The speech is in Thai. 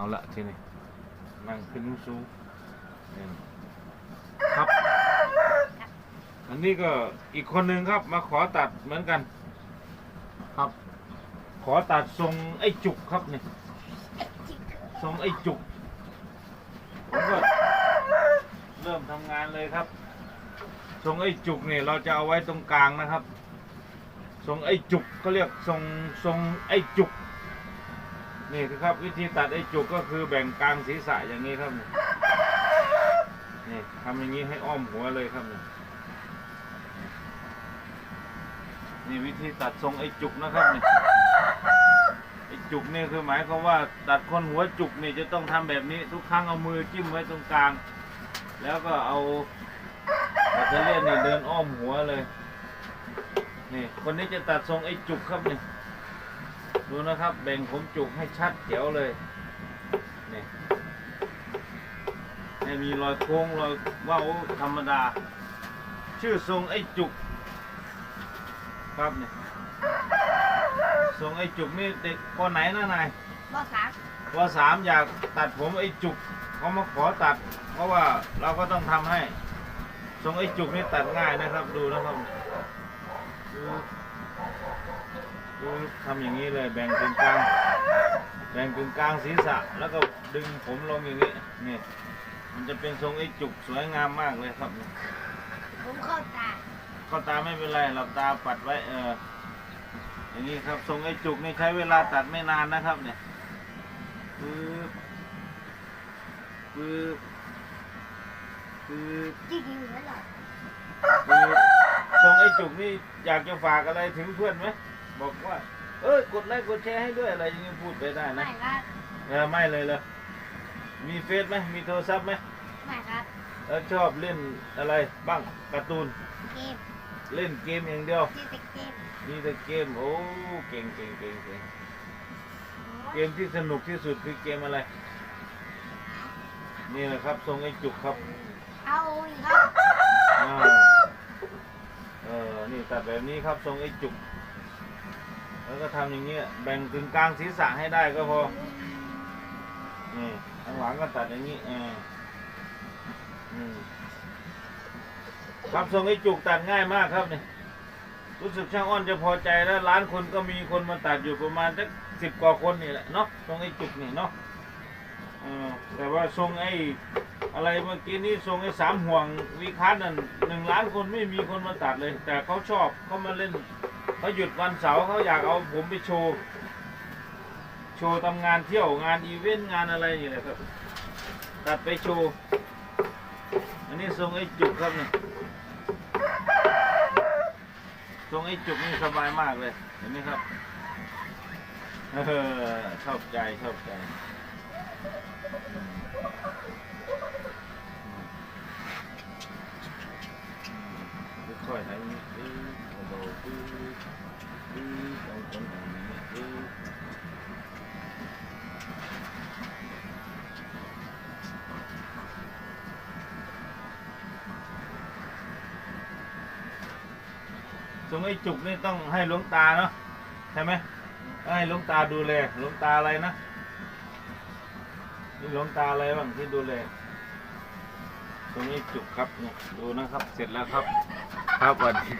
เอาละทีนี้นั่งขึ้นสูงนี่ครับ อันนี้ก็อีกคนหนึ่งครับ มาขอตัดเหมือนกัน ครับ ขอตัดทรงไอ้จุกครับนี่ทรงไอ้จุกผมก็เริ่มทำงานเลยครับทรงไอ้จุกเนี่ยเราจะเอาไว้ตรงกลางนะครับทรงไอ้จุกเขาเรียกทรงทรงไอ้จุก นี่ครับวิธีตัดไอ้จุกก็คือแบ่งกลางศีรษะอย่างนี้ครับนี่นี่ทำอย่างนี้ให้อ้อมหัวเลยครับนี่นี่วิธีตัดทรงไอ้จุกนะครับนี่ไอ้จุกนี่คือหมายความว่าตัดคนหัวจุกนี่จะต้องทำแบบนี้ทุกครั้งเอามือจิ้มไว้ตรงกลาง แล้วก็เอาแบตเตอรี่นี่เดินอ้อมหัวเลย นี่คนนี้จะตัดทรงไอ้จุกครับนี่ ดูนะครับแบ่งผมจุกให้ชัดเจ๋วเลยนี่ไม่มีรอยโค้งรอยเว้าวธรรมดา ชื่อทรงไอ้จุกครับนี่ทรงไอ้จุกนี่เด็กคนไหนนะนายบอสามปสามอยากตัดผมไอ้จุกเขามาขอตัด เพราะว่าเราก็ต้องทำให้ทรงไอ้จุกนี่ตัดง่ายนะครับดูนะครับ ดูดูทำอย่างนี้เลยแบ่งกึ่งกลาง แบ่งกึ่งกลางศีรษะ แล้วก็ดึงผมลงอย่างนี้ นี่ มันจะเป็นทรงไอ้จุกสวยงามมากเลยครับผมเข้าตาก็ตาไม่เป็นไรหลับตาปัดไว้เอออย่างนี้ครับทรงไอ้จุกนี่ใช้เวลาตัดไม่นานนะครับ เนี่ยปึ๊บปึ๊บปึ๊บจริงๆเหรอปึ๊บทรงไอ้จุกนี่อยากจะฝากอะไรถึงเพื่อนไหม บอกว่า เอ้ยกดไลค์กดแชร์ให้ด้วยอะไรอย่างนี้พูดไปได้นะไม่ครับ เออไม่เลยเลยมีเฟซไหมมีโทรศัพท์ไหมไม่ครับแล้วชอบเล่นอะไรบ้างการ์ตูนเกมเล่นเกมอย่างเดียวที่เป็นเกมมีแต่เกมโอ้เก่งเก่งเก่งเก่งเกมที่สนุกที่สุดคือเกมอะไร นี่แหละครับทรงไอ้จุกครับ เอาอีกครับ อ่าเออนี่ตัดแบบนี้ครับทรงไอ้จุกแล้ว ก็ทำอย่างเงี้ยแบ่งกึ่งกลางศีรษะให้ได้ก็พอนี่ข้างหลังก็ตัดอย่างนี้เออครับทรงไอ้จุกตัดง่ายมากครับนี่รู้สึกช่างอ้อนจะพอใจแล้วร้านคนก็มีคนมาตัดอยู่ประมาณสักสิบกว่าคนนี่แหละเนาะทรงไอ้จุกนี่เนาะแต่ว่าทรงไอ้อะไรเมื่อกี้นี่ทรงไอ้สามห่วงวีคัสนั่นหนึ่งล้านคนไม่มีคนมาตัดเลย แต่เขาชอบเขามาเล่น เขาหยุดวันเสาร์เขาอยากเอาผมไปโชว์โชว์ทำงานเที่ยวงานอีเวนต์งานอะไรนี่แหละครับตัดไปโชว์อันนี้ทรงไอ้จุกครับนี่ทรงไอ้จุกนี่สบายมากเลยเห็นไหมครับเออชอบใจชอบใจ ทรงไอ้จุกนี่ต้องให้หลวงตาเนาะใช่ไหมให้หลวงตาดูแลหลวงตาอะไรนะนี่หลวงตาอะไรบ้างที่ดูแลตรงนี้จุกครับเนี่ยดูนะครับ เสร็จแล้วครับ ครับวัสดี